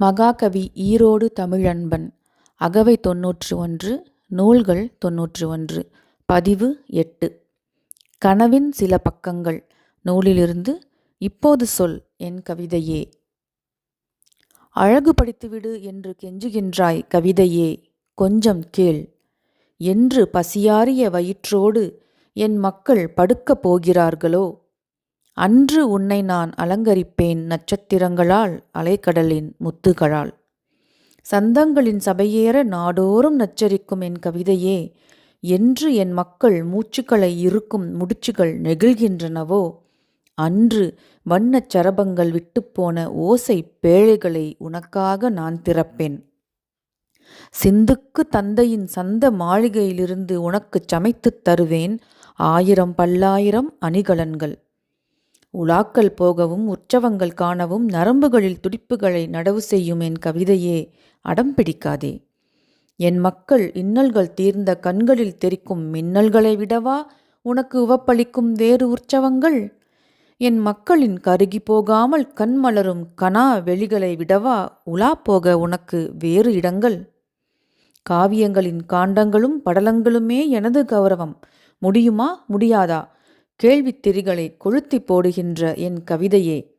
மகாகவி ஈரோடு தமிழன்பன். அகவை தொன்னூற்று ஒன்று நூல்கள் தொன்னூற்று ஒன்று பதிவு எட்டு. கனவின் சில பக்கங்கள். நூலிலிருந்து இப்போது சொல் என் கவிதையே. அழகு படித்துவிடு என்று கெஞ்சுகின்றாய் கவிதையே கொஞ்சம் கேள். என்று பசியாறிய வயிற்றோடு என் மக்கள் படுக்கப் போகிறார்களோ? அன்று உன்னை நான் அலங்கரிப்பேன் நட்சத்திரங்களால் அலைக்கடலின் முத்துகளால். சந்தங்களின் சபையேற நாடோறும் நச்சரிக்கும் என் கவிதையே என்று என் மக்கள் மூச்சுக்களை இருக்கும் முடிச்சுகள் நெகிழ்கின்றனவோ? அன்று வண்ணச் சரபங்கள் விட்டுப்போன ஓசை பேழைகளை உனக்காக நான் திறப்பேன். சிந்துக்கு தந்தையின் சந்த மாளிகையிலிருந்து உனக்குச் சமைத்துத் தருவேன் ஆயிரம் பல்லாயிரம் அணிகலன்கள். உலாக்கள் போகவும் உற்சவங்கள் காணவும் நரம்புகளில் துடிப்புகளை நடவு செய்யும் என் கவிதையே அடம் பிடிக்காதே. என் மக்கள் இன்னல்கள் தீர்ந்த கண்களில் தெரிக்கும் மின்னல்களை விடவா உனக்கு உவப்பளிக்கும் வேறு உற்சவங்கள்? என் மக்களின் கருகி போகாமல் கண்மலரும் கனா வெளிகளை விடவா உலா போக உனக்கு வேறு இடங்கள்? காவியங்களின் காண்டங்களும் படலங்களுமே எனது கௌரவம். முடியுமா? முடியாதா? கேள்வித்திரிகளை கொளுத்தி போடுகின்ற என் கவிதையே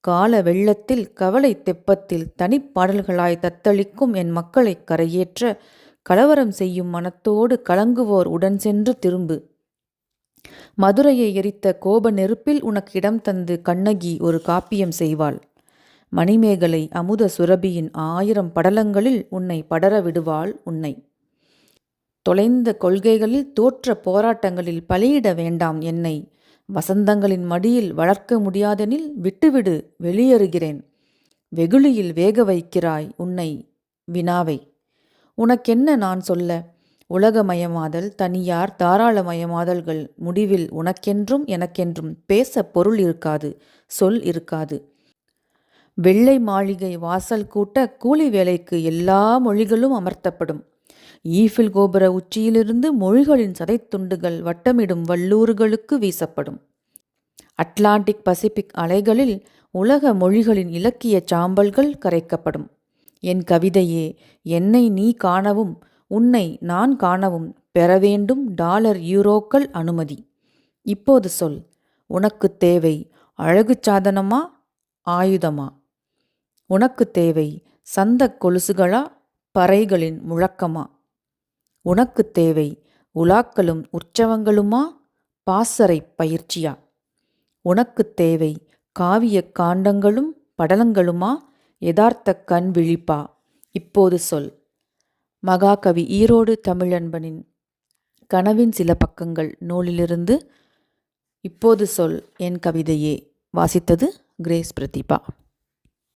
கால வெள்ளத்தில் கவலை தெப்பத்தில் தனிப்பாடல்களாய் தத்தளிக்கும் என் மக்களை கரையேற்ற கலவரம் செய்யும் மனத்தோடு கலங்குவோர் உடன் சென்று திரும்பு. மதுரையை எரித்த கோப நெருப்பில் உனக்கு இடம் தந்து கண்ணகி ஒரு காப்பியம் செய்வாள். மணிமேகலை அமுத சுரபியின் ஆயிரம் படலங்களில் உன்னை படர விடுவாள் உன்னை. தொலைந்த கொள்கைகளில் தோற்ற போராட்டங்களில் பலியிட வேண்டாம் என்னை. வசந்தங்களின் மடியில் வளர்க்க முடியாதெனில் விட்டுவிடு வெளியேறுகிறேன். வெகுளியில் வேக வைக்கிறாய் உன்னை வினாவை. உனக்கென்ன நான் சொல்ல? உலகமயமாதல் தனியார் தாராளமயமாதல்கள் முடிவில் உனக்கென்றும் எனக்கென்றும் பேச பொருள் இருக்காது சொல் இருக்காது. வெள்ளை மாளிகை வாசல் கூட்ட கூலி வேலைக்கு எல்லா மொழிகளும் அமர்த்தப்படும். ஈஃபில் கோபுர உச்சியிலிருந்து மொழிகளின் சதைத்துண்டுகள் வட்டமிடும் வல்லூறுகளுக்கு வீசப்படும். அட்லாண்டிக் பசிபிக் அலைகளில் உலக மொழிகளின் இலக்கிய சாம்பல்கள் கரைக்கப்படும். என் கவிதையே என்னை நீ காணவும் உன்னை நான் காணவும் பெற வேண்டும் டாலர் யூரோக்கள் அனுமதி. இப்போது சொல் உனக்கு தேவை அழகு சாதனமா ஆயுதமா? உனக்கு தேவை சந்த கொலுசுகளா பறைகளின் முழக்கமா? உனக்கு தேவை உலாக்களும் உற்சவங்களுமா? பாசறை பயிற்சியா? உனக்கு தேவை காவிய காண்டங்களும் படலங்களுமா? யதார்த்த கண் விழிப்பா? இப்போது சொல். மகாகவி ஈரோடு தமிழன்பனின் கனவின் சில பக்கங்கள் நூலிலிருந்து இப்போது சொல் என் கவிதையே. வாசித்தது கிரேஸ் பிரதீபா.